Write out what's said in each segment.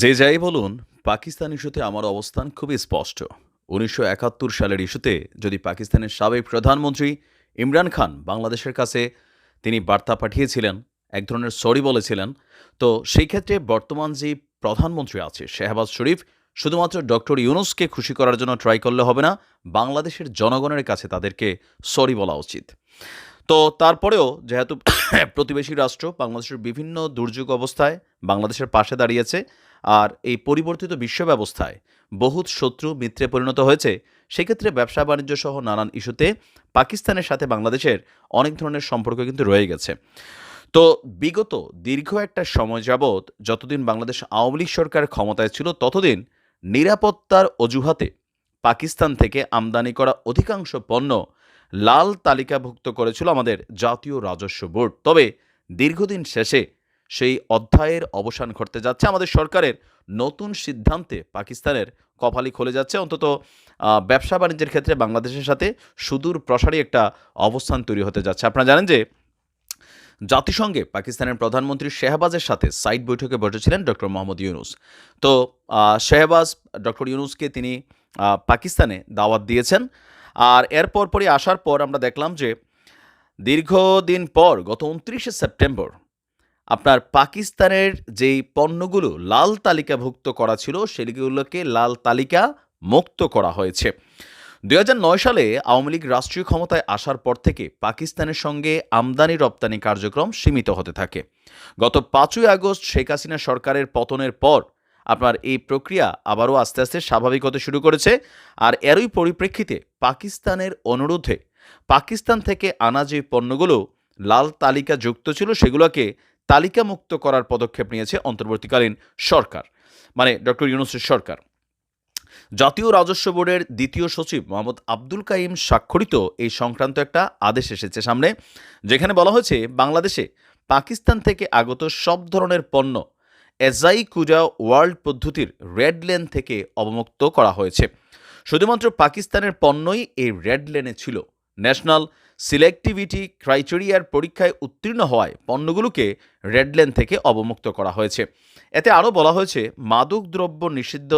যে যাই বলুন, পাকিস্তান ইস্যুতে আমার অবস্থান খুবই স্পষ্ট। উনিশশো একাত্তর সালের ইস্যুতে যদি পাকিস্তানের সাবেক প্রধানমন্ত্রী ইমরান খান বাংলাদেশের কাছে তিনি বার্তা পাঠিয়েছিলেন, এক ধরনের সরি বলেছিলেন, তো সেই ক্ষেত্রে বর্তমান যে প্রধানমন্ত্রী আছে শেহবাজ শরীফ, শুধুমাত্র ডক্টর ইউনুসকে খুশি করার জন্য ট্রাই করলে হবে না, বাংলাদেশের জনগণের কাছে তাদেরকে সরি বলা উচিত। তো তারপরেও যেহেতু প্রতিবেশী রাষ্ট্র বাংলাদেশের বিভিন্ন দুর্যোগ অবস্থায় বাংলাদেশের পাশে দাঁড়িয়েছে আর এই পরিবর্তিত বিশ্ব ব্যবস্থায় বহুত শত্রু মিত্রে পরিণত হয়েছে। সেক্ষেত্রে ব্যবসা বাণিজ্য সহ নানান ইস্যুতে পাকিস্তানের সাথে বাংলাদেশের অনেক ধরনের সম্পর্ক কিন্তু রয়ে গেছে। তো বিগত দীর্ঘ একটা সময় যাবৎ যতদিন বাংলাদেশ আওয়ামী লীগ সরকার ক্ষমতায় ছিল, ততদিন নিরাপত্তার অজুহাতে পাকিস্তান থেকে আমদানি করা অধিকাংশ পণ্য লাল তালিকাভুক্ত করেছিল আমাদের জাতীয় রাজস্ব বোর্ড। তবে দীর্ঘদিন শেষে সেই অধ্যায়ের অবসান ঘটতে যাচ্ছে। আমাদের সরকারের নতুন সিদ্ধান্তে পাকিস্তানের কপালি খুলে যাচ্ছে। অন্তত ব্যবসা বাণিজ্যের ক্ষেত্রে বাংলাদেশের সাথে সুদূর প্রসারী একটা অবস্থান তৈরি হতে যাচ্ছে। আপনারা জানেন যে, জাতিসংঘে পাকিস্তানের প্রধানমন্ত্রী শেহবাজের সাথে সাইড বৈঠকে বসেছিলেন ডক্টর মোহাম্মদ ইউনুস। তো শেহবাজ, ডক্টর ইউনুসকে তিনি পাকিস্তানে দাওয়াত দিয়েছেন। আর এরপর পরই আসার পর আমরা দেখলাম যে, দীর্ঘদিন পর গত উনত্রিশে সেপ্টেম্বর আপনার পাকিস্তানের যেই পণ্যগুলো লাল তালিকাভুক্ত করা ছিল, সেগুলোকে লাল তালিকা মুক্ত করা হয়েছে। দু হাজার নয় সালে আওয়ামী লীগ রাষ্ট্রীয় ক্ষমতায় আসার পর থেকে পাকিস্তানের সঙ্গে আমদানি রপ্তানি কার্যক্রম সীমিত হতে থাকে। গত পাঁচই আগস্ট শেখ হাসিনা সরকারের পতনের পর আপনার এই প্রক্রিয়া আবারও আস্তে আস্তে স্বাভাবিক হতে শুরু করেছে। আর এরই পরিপ্রেক্ষিতে পাকিস্তানের অনুরোধে পাকিস্তান থেকে আনা যে পণ্যগুলো লাল তালিকা যুক্ত ছিল, সেগুলোকে তালিকামুক্ত করার পদক্ষেপ নিয়েছে অন্তর্বর্তীকালীন সরকার মানে ডক্টর ইউনুসের সরকার। জাতীয় রাজস্ব বোর্ডের দ্বিতীয় সচিব মোহাম্মদ আব্দুল কাইম স্বাক্ষরিত এই সংক্রান্ত একটা আদেশ এসেছে সামনে, যেখানে বলা হয়েছে, বাংলাদেশে পাকিস্তান থেকে আগত সব ধরনের পণ্য এজাই কুজা ওয়ার্ল্ড পদ্ধতির রেড লেন থেকে অবমুক্ত করা হয়েছে। শুধুমাত্র পাকিস্তানের পণ্যই এই রেড লেনে ছিল। ন্যাশনাল সিলেক্টিভিটি ক্রাইটেরিয়ার পরীক্ষায় উত্তীর্ণ হওয়ায় পণ্যগুলোকে রেডলেন থেকে অবমুক্ত করা হয়েছে। এতে আরও বলা হয়েছে মাদকদ্রব্য নিষিদ্ধ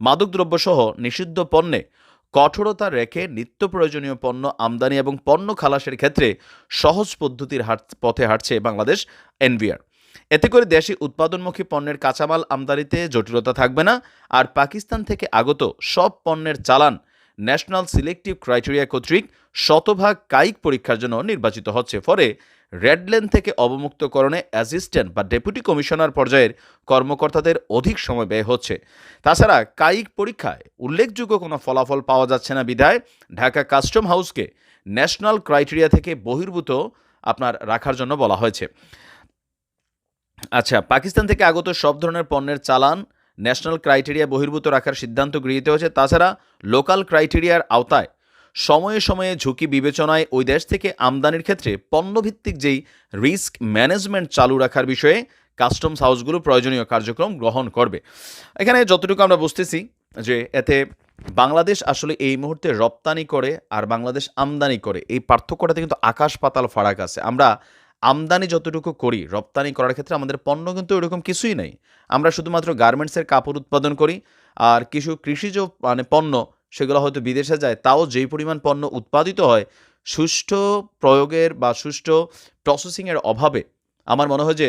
মাদকদ্রব্য সহ নিষিদ্ধ পণ্যে কঠোরতা রেখে নিত্য প্রয়োজনীয় পণ্য আমদানি এবং পণ্য খালাসের ক্ষেত্রে সহজ পদ্ধতির হাট, পথে হাঁটছে বাংলাদেশ এনভিআর এতে করে দেশি উৎপাদনমুখী পণ্যের কাঁচামাল আমদানিতে জটিলতা থাকবে না, আর পাকিস্তান থেকে আগত সব পণ্যের চালান ন্যাশনাল সিলেক্টিভ ক্রাইটেরিয়া কর্তৃক শতভাগ কায়িক পরীক্ষার জন্য নির্বাচিত হচ্ছে ফলে রেডলেন থেকে অবমুক্তকরণে অ্যাসিস্ট্যান্ট বা ডেপুটি কমিশনার পর্যায়ের কর্মকর্তাদের অধিক সময় ব্যয় হচ্ছে। তাছাড়া কায়িক পরীক্ষায় উল্লেখযোগ্য কোনো ফলাফল পাওয়া যাচ্ছে না বিধায় ঢাকা কাস্টম হাউসকে ন্যাশনাল ক্রাইটেরিয়া থেকে বহির্ভূত আপনার রাখার জন্য বলা হয়েছে। আচ্ছা পাকিস্তান থেকে আগত সব ধরনের পণ্যের চালান ন্যাশনাল ক্রাইটেরিয়া বহির্ভূত রাখার সিদ্ধান্ত গৃহীত হয়েছে। তাছাড়া লোকাল ক্রাইটেরিয়ার আওতায় সময়ে সময়ে ঝুঁকি বিবেচনায় ওই দেশ থেকে আমদানির ক্ষেত্রে পণ্যভিত্তিক যেই রিস্ক ম্যানেজমেন্ট চালু রাখার বিষয়ে কাস্টমস হাউসগুলো প্রয়োজনীয় কার্যক্রম গ্রহণ করবে। এখানে যতটুকু আমরা বুঝতেছি যে এতে বাংলাদেশ আসলে এই মুহূর্তে রপ্তানি করে আর বাংলাদেশ আমদানি করে। এই পার্থক্যটাতে কিন্তু আকাশ পাতাল ফারাক আছে। আমরা আমদানি যতটুকু করি, রপ্তানি করার ক্ষেত্রে আমাদের পণ্য কিন্তু এরকম কিছুই নেই। আমরা শুধুমাত্র গার্মেন্টসের কাপড় উৎপাদন করি, আর কিছু কৃষিজ মানে পণ্য সেগুলো হয়তো বিদেশে যায়, তাও যেই পরিমাণ পণ্য উৎপাদিত হয়, সুষ্ঠু প্রয়োগের বা সুষ্ঠু প্রসেসিংয়ের অভাবে, আমার মনে হয় যে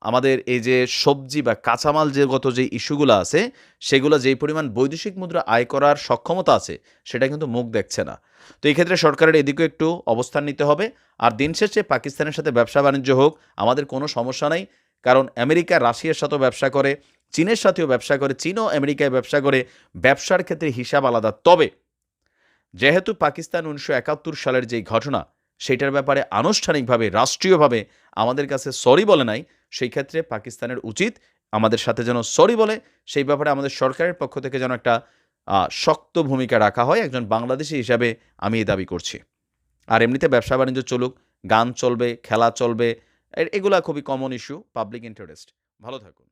আমাদের এই যে সবজি বা কাঁচামাল যে গত যে ইস্যুগুলো আছে, সেগুলো যেই পরিমাণ বৈদেশিক মুদ্রা আয় করার সক্ষমতা আছে, সেটা কিন্তু মুখ দেখছে না। তো এই ক্ষেত্রে সরকারের এদিকেও একটু অবস্থান নিতে হবে। আর দিন শেষে পাকিস্তানের সাথে ব্যবসা বাণিজ্য হোক, আমাদের কোনো সমস্যা নাই। কারণ আমেরিকা রাশিয়ার সাথেও ব্যবসা করে, চীনের সাথেও ব্যবসা করে, চীনও আমেরিকায় ব্যবসা করে, ব্যবসার ক্ষেত্রে হিসাব আলাদা। তবে, যেহেতু পাকিস্তান উনিশশো একাত্তর সালের যেই ঘটনা সেটার ব্যাপারে আনুষ্ঠানিকভাবে, রাষ্ট্রীয়ভাবে আমাদের কাছে সরি বলে নাই। সেই ক্ষেত্রে পাকিস্তানের উচিত আমাদের সাথে যেন সরি বলে। সেই ব্যাপারে আমাদের সরকারের পক্ষ থেকে যেন একটা শক্ত ভূমিকা রাখা হয়। একজন বাংলাদেশি হিসাবে আমি এই দাবি করছি। আর এমনিতে ব্যবসা বাণিজ্য চলুক, গান চলবে, খেলা চলবে এগুলা খুবই কমন ইস্যু পাবলিক ইন্টারেস্ট ভালো থাকুন।